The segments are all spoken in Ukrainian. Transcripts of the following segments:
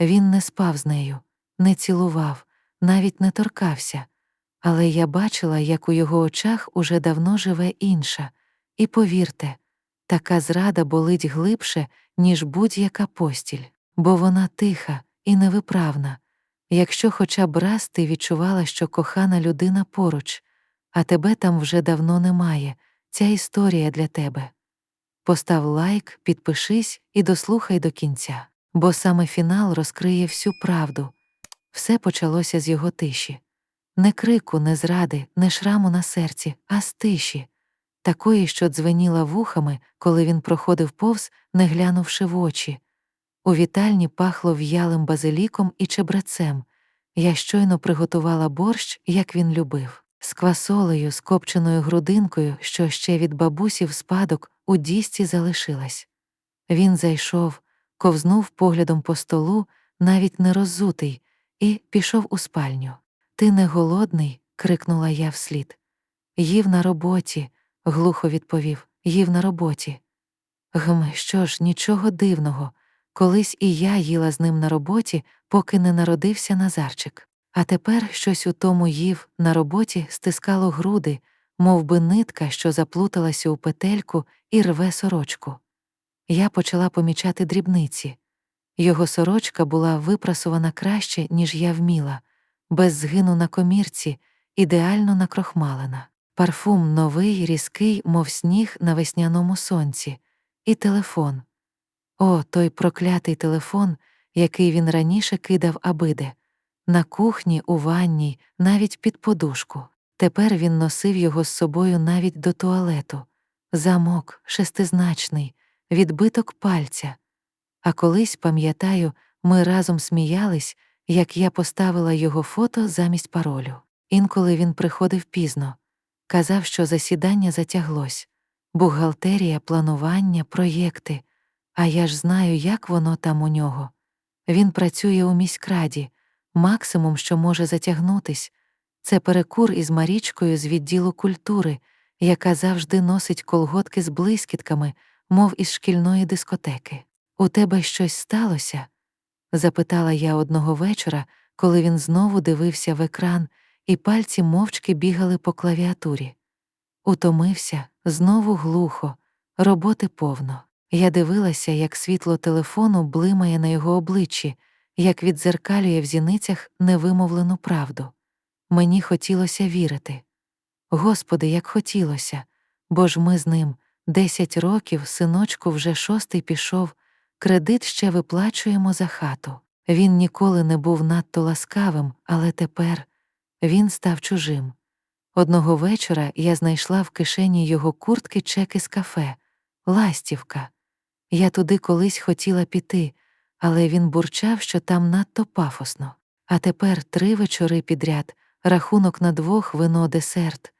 Він не спав з нею, не цілував, навіть не торкався, але я бачила, як у його очах уже давно живе інша, і повірте, така зрада болить глибше, ніж будь-яка постіль, бо вона тиха і невиправна. Якщо хоча б раз ти відчувала, що кохана людина поруч, а тебе там вже давно немає, ця історія для тебе. Постав лайк, підпишись і дослухай до кінця, бо саме фінал розкриє всю правду. Все почалося з його тиші. Не крику, не зради, не шраму на серці, а з тиші, такої, що дзвеніла вухами, коли він проходив повз, не глянувши в очі. У вітальні пахло в'ялим базиліком і чебрецем. Я щойно приготувала борщ, як він любив, з квасолею, з копченою грудинкою, що ще від бабусі в спадок у дісці залишилась. Він зайшов, ковзнув поглядом по столу, навіть не роззутий, і пішов у спальню. Ти не голодний? крикнула я вслід. Їв на роботі, глухо відповів, їв на роботі. Гм, що ж, нічого дивного. Колись і я їла з ним на роботі, поки не народився Назарчик. А тепер щось у тому їв на роботі стискало груди, мов би нитка, що заплуталася у петельку і рве сорочку. Я почала помічати дрібниці. Його сорочка була випрасована краще, ніж я вміла, без згину на комірці, ідеально накрохмалена. Парфум новий, різкий, мов сніг на весняному сонці, і телефон. О, той проклятий телефон, який він раніше кидав абиде. На кухні, у ванні, навіть під подушку. Тепер він носив його з собою навіть до туалету. Замок, шестизначний, відбиток пальця. А колись, пам'ятаю, ми разом сміялись, як я поставила його фото замість паролю. Інколи він приходив пізно, казав, що засідання затяглось, бухгалтерія, планування, проєкти. А я ж знаю, як воно там у нього. Він працює у міськраді, максимум, що може затягнутись, це перекур із Марічкою з відділу культури, яка завжди носить колготки з блискітками, мов із шкільної дискотеки. У тебе щось сталося? запитала я одного вечора, коли він знову дивився в екран, і пальці мовчки бігали по клавіатурі. Утомився, знову глухо, роботи повно. Я дивилася, як світло телефону блимає на його обличчі, як відзеркалює в зіницях невимовлену правду. Мені хотілося вірити. Господи, як хотілося, бо ж ми з ним десять років, синочку, вже шостий пішов, кредит ще виплачуємо за хату. Він ніколи не був надто ласкавим, але тепер він став чужим. Одного вечора я знайшла в кишені його куртки чеки з кафе, ластівка. Я туди колись хотіла піти, але він бурчав, що там надто пафосно. А тепер три вечори підряд, рахунок на двох вино десерт.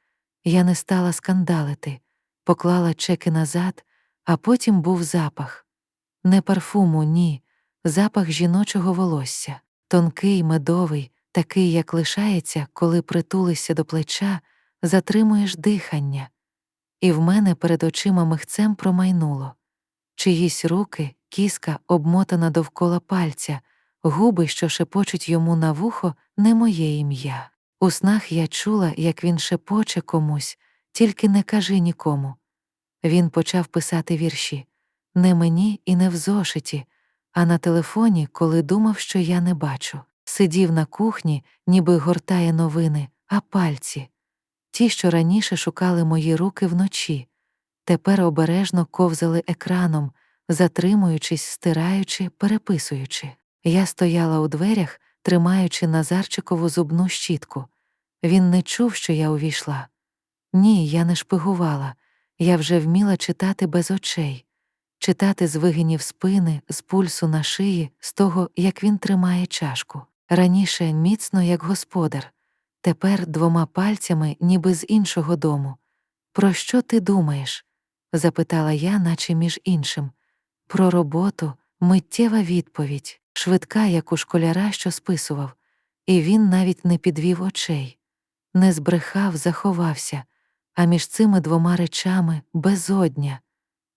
Я не стала скандалити, поклала чеки назад, а потім був запах. Не парфуму, ні, запах жіночого волосся, тонкий, медовий, такий, як лишається, коли притулишся до плеча, затримуєш дихання. І в мене перед очима михцем промайнуло чиїсь руки, кіска обмотана довкола пальця, губи, що шепочуть йому на вухо, не моє ім'я. У снах я чула, як він шепоче комусь, тільки не кажи нікому. Він почав писати вірші не мені і не в зошиті, а на телефоні, коли думав, що я не бачу. Сидів на кухні, ніби гортає новини, а пальці. Ті, що раніше шукали мої руки вночі, тепер обережно ковзали екраном, затримуючись, стираючи, переписуючи. Я стояла у дверях, тримаючи Назарчикову зубну щітку. Він не чув, що я увійшла. Ні, я не шпигувала, я вже вміла читати без очей, читати з вигинів спини, з пульсу на шиї, з того, як він тримає чашку. Раніше міцно, як господар, тепер двома пальцями, ніби з іншого дому. Про що ти думаєш? запитала я, наче між іншим. Про роботу, миттєва відповідь, швидка, як у школяра, що списував, і він навіть не підвів очей, не збрехав, заховався, а між цими двома речами безодня.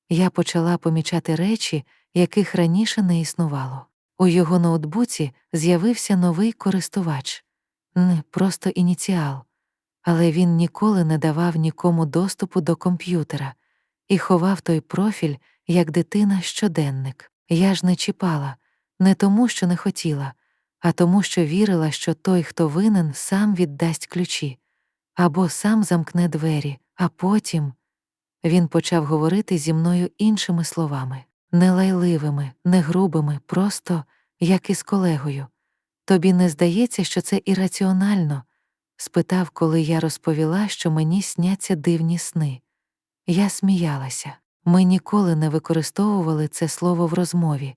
Я почала помічати речі, яких раніше не існувало. У його ноутбуці з'явився новий користувач, не просто ініціал, але він ніколи не давав нікому доступу до комп'ютера і ховав той профіль, як дитина щоденник. Я ж не чіпала, не тому, що не хотіла, а тому, що вірила, що той, хто винен, сам віддасть ключі або сам замкне двері, а потім він почав говорити зі мною іншими словами, не лайливими, не грубими, просто як із колегою. Тобі не здається, що це ірраціонально? спитав, коли я розповіла, що мені сняться дивні сни. Я сміялася. Ми ніколи не використовували це слово в розмові.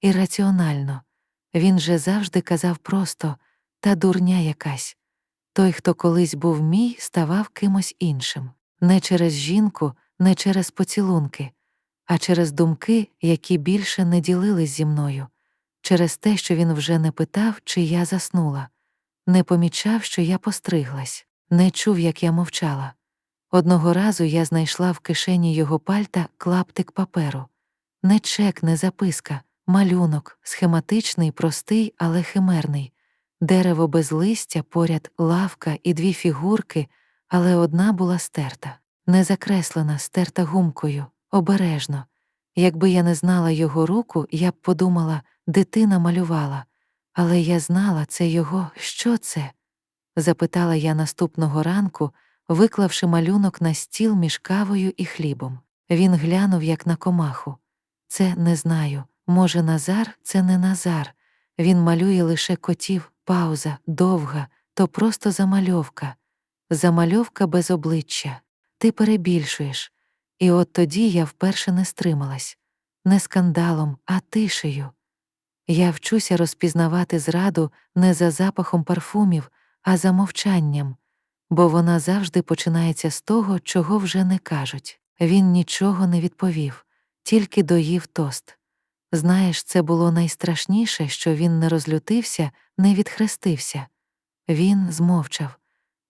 Ірраціонально. Він же завжди казав просто та дурня якась. Той, хто колись був мій, ставав кимось іншим, не через жінку, не через поцілунки, а через думки, які більше не ділились зі мною, через те, що він вже не питав, чи я заснула, не помічав, що я постриглась, не чув, як я мовчала. Одного разу я знайшла в кишені його пальта клаптик паперу. Не чек, не записка, малюнок, схематичний, простий, але химерний, дерево без листя, поряд лавка і дві фігурки, але одна була стерта, не закреслена, стерта гумкою, обережно. Якби я не знала його руку, я б подумала, дитина малювала, але я знала це його, що це? запитала я наступного ранку, виклавши малюнок на стіл між кавою і хлібом. Він глянув, як на комаху. Це не знаю. Може, Назар це не Назар. Він малює лише котів, пауза, довга, то просто замальовка. Замальовка без обличчя. Ти перебільшуєш. І от тоді я вперше не стрималась. Не скандалом, а тишею. Я вчуся розпізнавати зраду не за запахом парфумів, а за мовчанням, бо вона завжди починається з того, чого вже не кажуть. Він нічого не відповів, тільки доїв тост. Знаєш, це було найстрашніше, що він не розлютився, не відхрестився. Він змовчав,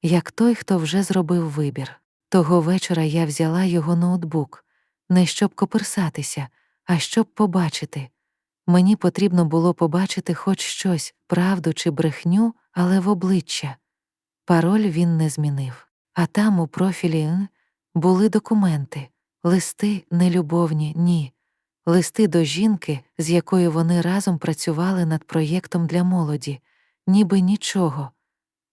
як той, хто вже зробив вибір. Того вечора я взяла його ноутбук, не щоб коперсатися, а щоб побачити. Мені потрібно було побачити хоч щось, правду чи брехню, але в обличчя. Пароль він не змінив. А там, у профілі Н, були документи, листи нелюбовні, ні, листи до жінки, з якою вони разом працювали над проєктом для молоді, ніби нічого.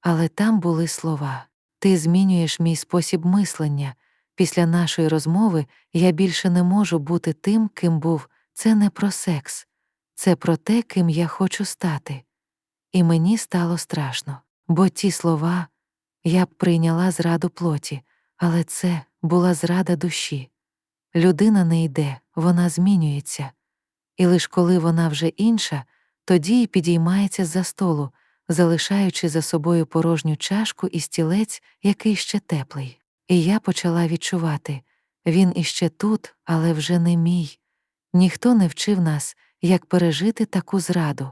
Але там були слова Ти змінюєш мій спосіб мислення. Після нашої розмови я більше не можу бути тим, ким був. Це не про секс, це про те, ким я хочу стати. І мені стало страшно, бо ті слова я б прийняла зраду плоті, але це була зрада душі. Людина не йде, вона змінюється, і лиш коли вона вже інша, тоді й підіймається з-за столу, залишаючи за собою порожню чашку і стілець, який ще теплий. І я почала відчувати він іще тут, але вже не мій. Ніхто не вчив нас, як пережити таку зраду,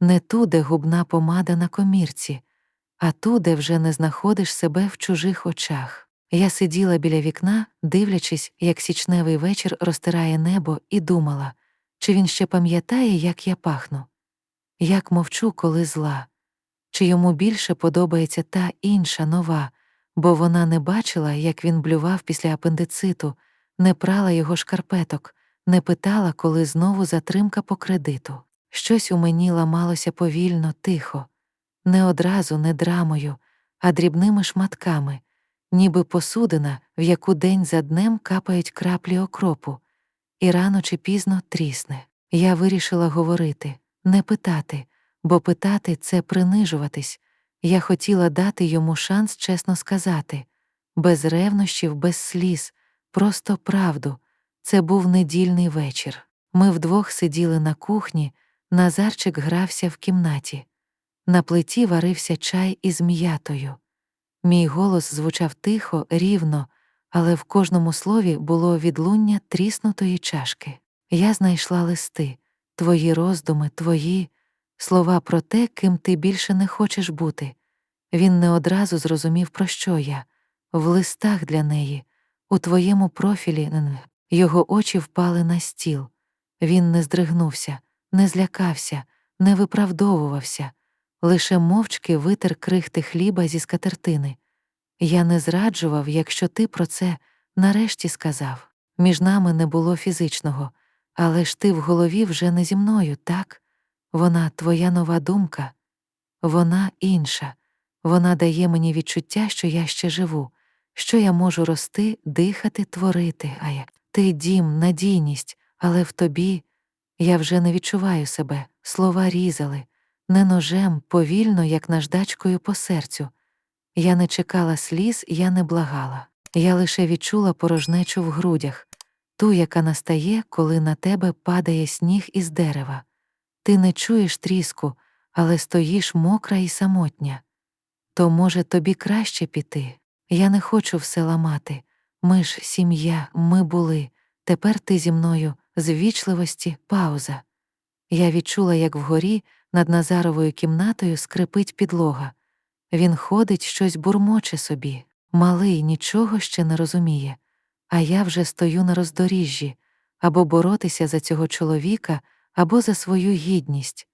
не ту, де губна помада на комірці, а ту, де вже не знаходиш себе в чужих очах. Я сиділа біля вікна, дивлячись, як січневий вечір розтирає небо, і думала, чи він ще пам'ятає, як я пахну, як мовчу, коли зла, чи йому більше подобається та інша нова, бо вона не бачила, як він блював після апендициту, не прала його шкарпеток, не питала, коли знову затримка по кредиту. Щось у мені ламалося повільно, тихо, не одразу, не драмою, а дрібними шматками ніби посудина, в яку день за днем капають краплі окропу, і рано чи пізно трісне. Я вирішила говорити, не питати, бо питати це принижуватись. Я хотіла дати йому шанс чесно сказати, без ревнощів, без сліз, просто правду. Це був недільний вечір. Ми вдвох сиділи на кухні, Назарчик грався в кімнаті. На плиті варився чай із м'ятою. Мій голос звучав тихо, рівно, але в кожному слові було відлуння тріснутої чашки. Я знайшла листи, твої роздуми, твої слова про те, ким ти більше не хочеш бути. Він не одразу зрозумів, про що я, в листах для неї, у твоєму профілі його очі впали на стіл. Він не здригнувся, не злякався, не виправдовувався, лише мовчки витер крихти хліба зі скатертини. Я не зраджував, якщо ти про це нарешті сказав. Між нами не було фізичного, але ж ти в голові вже не зі мною, так? Вона твоя нова думка, вона інша, вона дає мені відчуття, що я ще живу, що я можу рости, дихати, творити, а як ти дім, надійність, але в тобі я вже не відчуваю себе, слова різали, не ножем, повільно, як наждачкою по серцю. Я не чекала сліз, я не благала. Я лише відчула порожнечу в грудях, ту, яка настає, коли на тебе падає сніг із дерева. Ти не чуєш тріску, але стоїш мокра і самотня. То, може, тобі краще піти. Я не хочу все ламати. Ми ж сім'я, ми були. Тепер ти зі мною з ввічливості пауза. Я відчула, як вгорі над Назаровою кімнатою скрипить підлога. Він ходить, щось бурмоче собі, малий, нічого ще не розуміє, а я вже стою на роздоріжжі або боротися за цього чоловіка, або за свою гідність.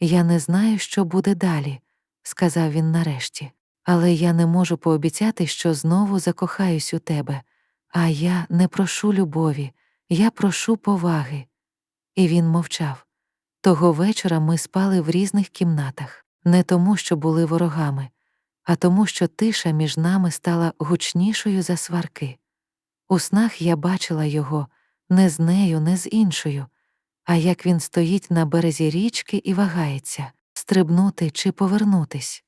Я не знаю, що буде далі, сказав він нарешті, але я не можу пообіцяти, що знову закохаюсь у тебе, а я не прошу любові, я прошу поваги. І він мовчав. Того вечора ми спали в різних кімнатах, не тому, що були ворогами, а тому, що тиша між нами стала гучнішою за сварки. У снах я бачила його не з нею, не з іншою, а як він стоїть на березі річки і вагається стрибнути чи повернутись.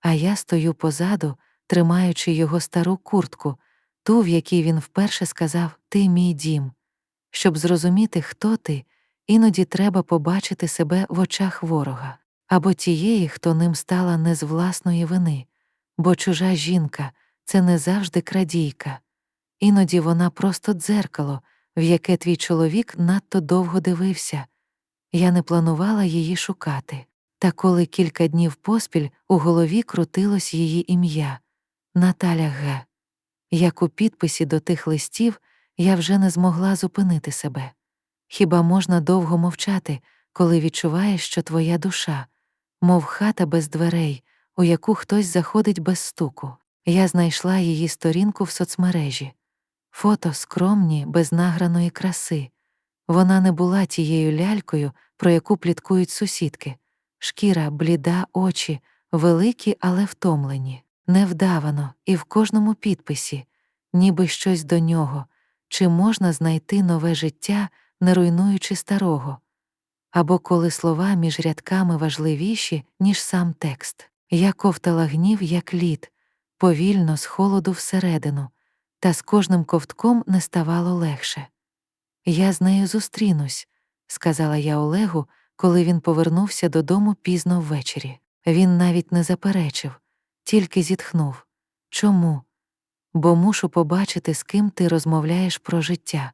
А я стою позаду, тримаючи його стару куртку, ту, в якій він вперше сказав Ти мій дім. Щоб зрозуміти, хто ти, іноді треба побачити себе в очах ворога або тієї, хто ним стала не з власної вини, бо чужа жінка це не завжди крадійка. Іноді вона просто дзеркало, в яке твій чоловік надто довго дивився. Я не планувала її шукати. Та коли кілька днів поспіль у голові крутилось її ім'я Наталя Г. Як у підписі до тих листів я вже не змогла зупинити себе. Хіба можна довго мовчати, коли відчуваєш, що твоя душа, мов хата без дверей, у яку хтось заходить без стуку. Я знайшла її сторінку в соцмережі. Фото скромні, без награної краси. Вона не була тією лялькою, про яку пліткують сусідки. Шкіра, бліда, очі, великі, але втомлені, невдавано, і в кожному підписі, ніби щось до нього, чи можна знайти нове життя, не руйнуючи старого. Або коли слова між рядками важливіші, ніж сам текст. Я ковтала гнів, як лід, повільно, з холоду всередину, та з кожним ковтком не ставало легше. Я з нею зустрінусь, сказала я Олегу, коли він повернувся додому пізно ввечері. Він навіть не заперечив, тільки зітхнув. Чому? Бо мушу побачити, з ким ти розмовляєш про життя.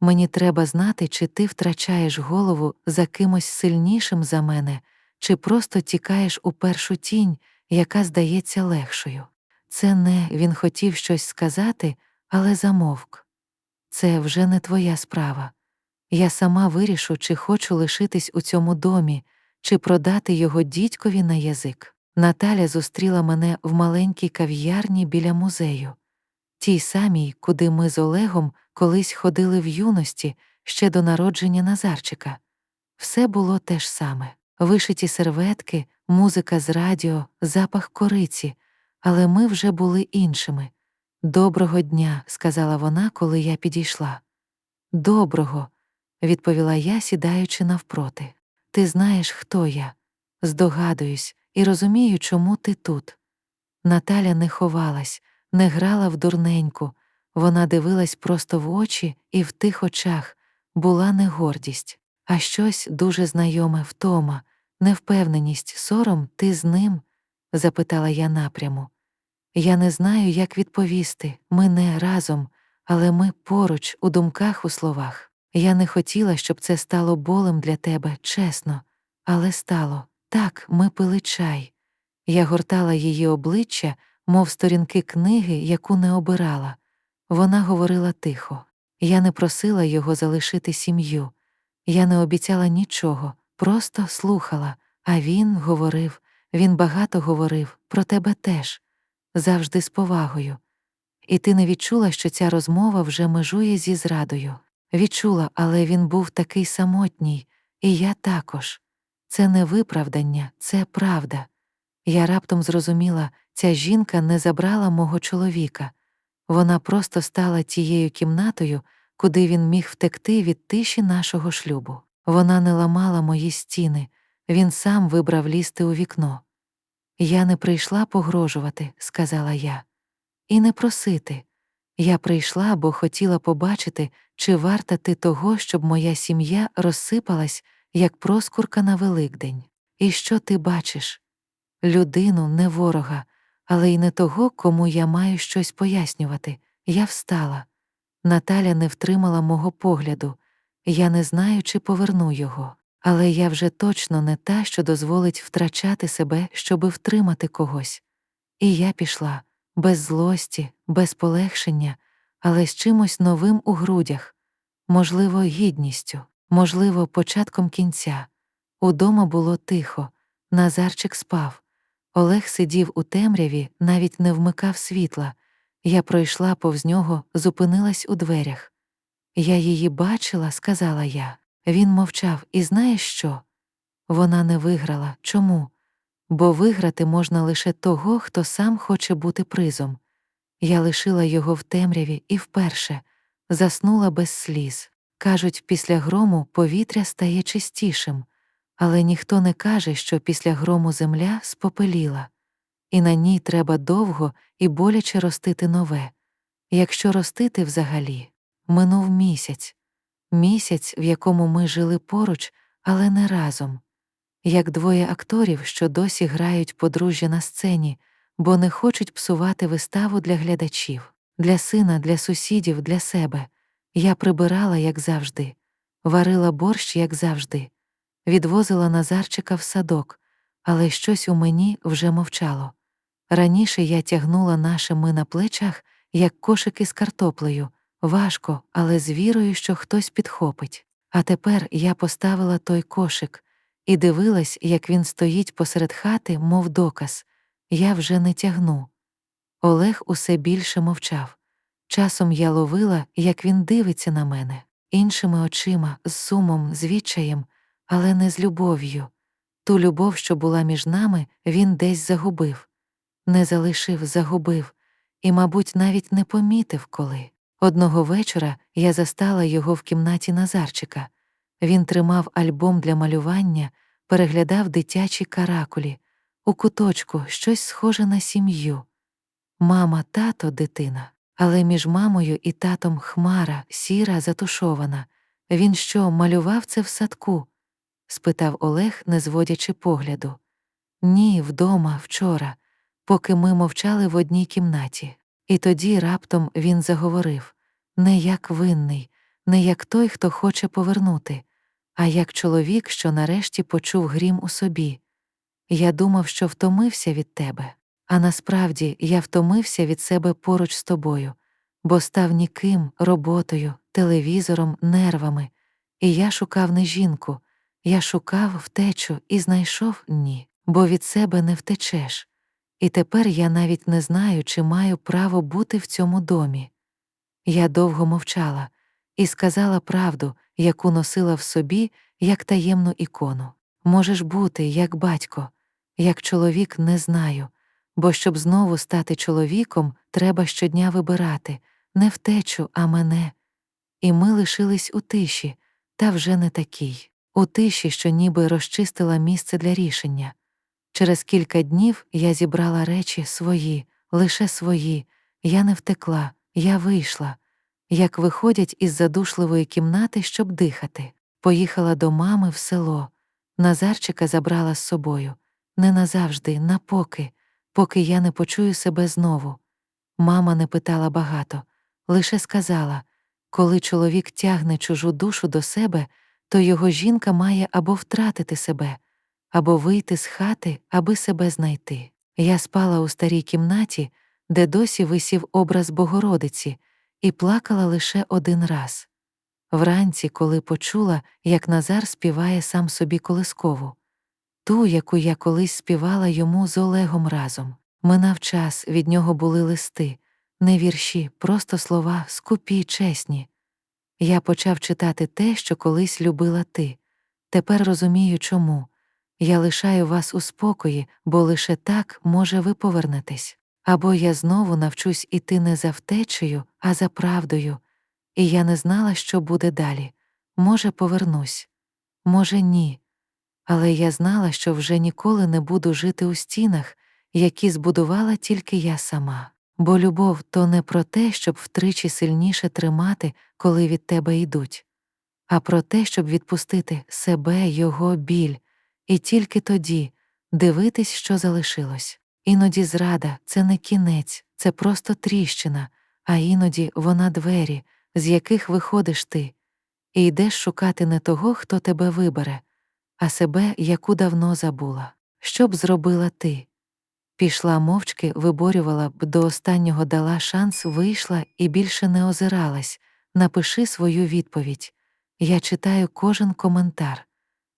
Мені треба знати, чи ти втрачаєш голову за кимось сильнішим за мене, чи просто тікаєш у першу тінь, яка здається легшою. Це не він хотів щось сказати, але замовк. Це вже не твоя справа. Я сама вирішу, чи хочу лишитись у цьому домі, чи продати його дідькові на язик. Наталя зустріла мене в маленькій кав'ярні біля музею, тій самій, куди ми з Олегом колись ходили в юності ще до народження Назарчика. Все було те ж саме вишиті серветки, музика з радіо, запах кориці, але ми вже були іншими. Доброго дня, сказала вона, коли я підійшла. Доброго, відповіла я, сідаючи навпроти. Ти знаєш, хто я. Здогадуюсь і розумію, чому ти тут. Наталя не ховалась, не грала в дурненьку, вона дивилась просто в очі, і в тих очах була не гордість, а щось дуже знайоме втома, невпевненість, сором, ти з ним? запитала я напряму. Я не знаю, як відповісти ми не разом, але ми поруч, у думках, у словах. Я не хотіла, щоб це стало болем для тебе, чесно, але стало так, ми пили чай. Я гортала її обличчя, мов сторінки книги, яку не обирала. Вона говорила тихо. Я не просила його залишити сім'ю. Я не обіцяла нічого, просто слухала, а він говорив, він багато говорив, про тебе теж, завжди з повагою. І ти не відчула, що ця розмова вже межує зі зрадою. Відчула, але він був такий самотній, і я також. Це не виправдання, це правда. Я раптом зрозуміла, ця жінка не забрала мого чоловіка. Вона просто стала тією кімнатою, куди він міг втекти від тиші нашого шлюбу. Вона не ламала мої стіни, він сам вибрав лізти у вікно. Я не прийшла погрожувати, сказала я, і не просити. Я прийшла, бо хотіла побачити, чи варта ти того, щоб моя сім'я розсипалась, як проскурка на Великдень. І що ти бачиш? Людину, не ворога, але й не того, кому я маю щось пояснювати. Я встала. Наталя не втримала мого погляду. Я не знаю, чи поверну його, але я вже точно не та, що дозволить втрачати себе, щоби втримати когось. І я пішла без злості, без полегшення, але з чимось новим у грудях, можливо, гідністю, можливо, початком кінця. Удома було тихо, Назарчик спав. Олег сидів у темряві, навіть не вмикав світла. Я пройшла повз нього, зупинилась у дверях. Я її бачила, сказала я. Він мовчав, і знаєш що? Вона не виграла. Чому? Бо виграти можна лише того, хто сам хоче бути призом. Я лишила його в темряві і вперше заснула без сліз. Кажуть, після грому повітря стає чистішим, але ніхто не каже, що після грому земля спопеліла, і на ній треба довго і боляче ростити нове. Якщо ростити взагалі, минув місяць, місяць, в якому ми жили поруч, але не разом, як двоє акторів, що досі грають подружжя на сцені, бо не хочуть псувати виставу для глядачів, для сина, для сусідів, для себе. Я прибирала, як завжди, варила борщ, як завжди, відвозила Назарчика в садок, але щось у мені вже мовчало. Раніше я тягнула наше ми на плечах, як кошики з картоплею, важко, але з вірою, що хтось підхопить. А тепер я поставила той кошик і дивилась, як він стоїть посеред хати, мов доказ я вже не тягну. Олег усе більше мовчав. Часом я ловила, як він дивиться на мене, іншими очима, з сумом, з відчаєм, але не з любов'ю. Ту любов, що була між нами, він десь загубив, не залишив, загубив, і, мабуть, навіть не помітив коли. Одного вечора я застала його в кімнаті Назарчика. Він тримав альбом для малювання, переглядав дитячі каракулі, у куточку щось схоже на сім'ю. Мама, тато, дитина, але між мамою і татом хмара, сіра, затушована. Він що, малював це в садку? Спитав Олег, не зводячи погляду. Ні, вдома, вчора, поки ми мовчали в одній кімнаті. І тоді раптом він заговорив не як винний, не як той, хто хоче повернути, а як чоловік, що нарешті почув грім у собі. Я думав, що втомився від тебе, а насправді я втомився від себе поруч з тобою, бо став ніким, роботою, телевізором, нервами, і я шукав не жінку, я шукав втечу і знайшов ні, бо від себе не втечеш. І тепер я навіть не знаю, чи маю право бути в цьому домі. Я довго мовчала і сказала правду, яку носила в собі, як таємну ікону. Можеш бути, як батько, як чоловік не знаю, бо щоб знову стати чоловіком, треба щодня вибирати не втечу, а мене. І ми лишились у тиші, та вже не такій, у тиші, що ніби розчистила місце для рішення. Через кілька днів я зібрала речі свої, лише свої, я не втекла, я вийшла, як виходять із задушливої кімнати, щоб дихати. Поїхала до мами в село. Назарчика забрала з собою. Не назавжди, напоки, поки я не почую себе знову. Мама не питала багато, лише сказала коли чоловік тягне чужу душу до себе, то його жінка має або втратити себе, або вийти з хати, аби себе знайти. Я спала у старій кімнаті, де досі висів образ Богородиці, і плакала лише один раз. вранці, коли почула, як Назар співає сам собі колискову, ту, яку я колись співала йому з Олегом разом. Минав час, від нього були листи, не вірші, просто слова, скупі чесні. Я почав читати те, що колись любила ти. Тепер розумію, чому. Я лишаю вас у спокої, бо лише так, може, ви повернетесь. Або я знову навчусь іти не за втечею, а за правдою. І я не знала, що буде далі. Може, повернусь, може, ні. Але я знала, що вже ніколи не буду жити у стінах, які збудувала тільки я сама. Бо любов то не про те, щоб втричі сильніше тримати, коли від тебе йдуть, а про те, щоб відпустити себе, його біль, і тільки тоді дивитись, що залишилось. Іноді зрада це не кінець, це просто тріщина, а іноді вона двері, з яких виходиш ти, і йдеш шукати не того, хто тебе вибере, а себе, яку давно забула. Що б зробила ти? Пішла мовчки, виборювала б до останнього дала шанс, вийшла і більше не озиралась. Напиши свою відповідь. Я читаю кожен коментар.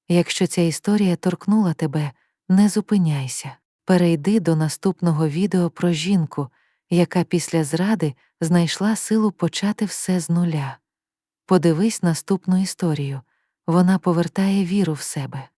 Якщо ця історія торкнула тебе, не зупиняйся. Перейди до наступного відео про жінку, яка після зради знайшла силу почати все з нуля. Подивись наступну історію вона повертає віру в себе.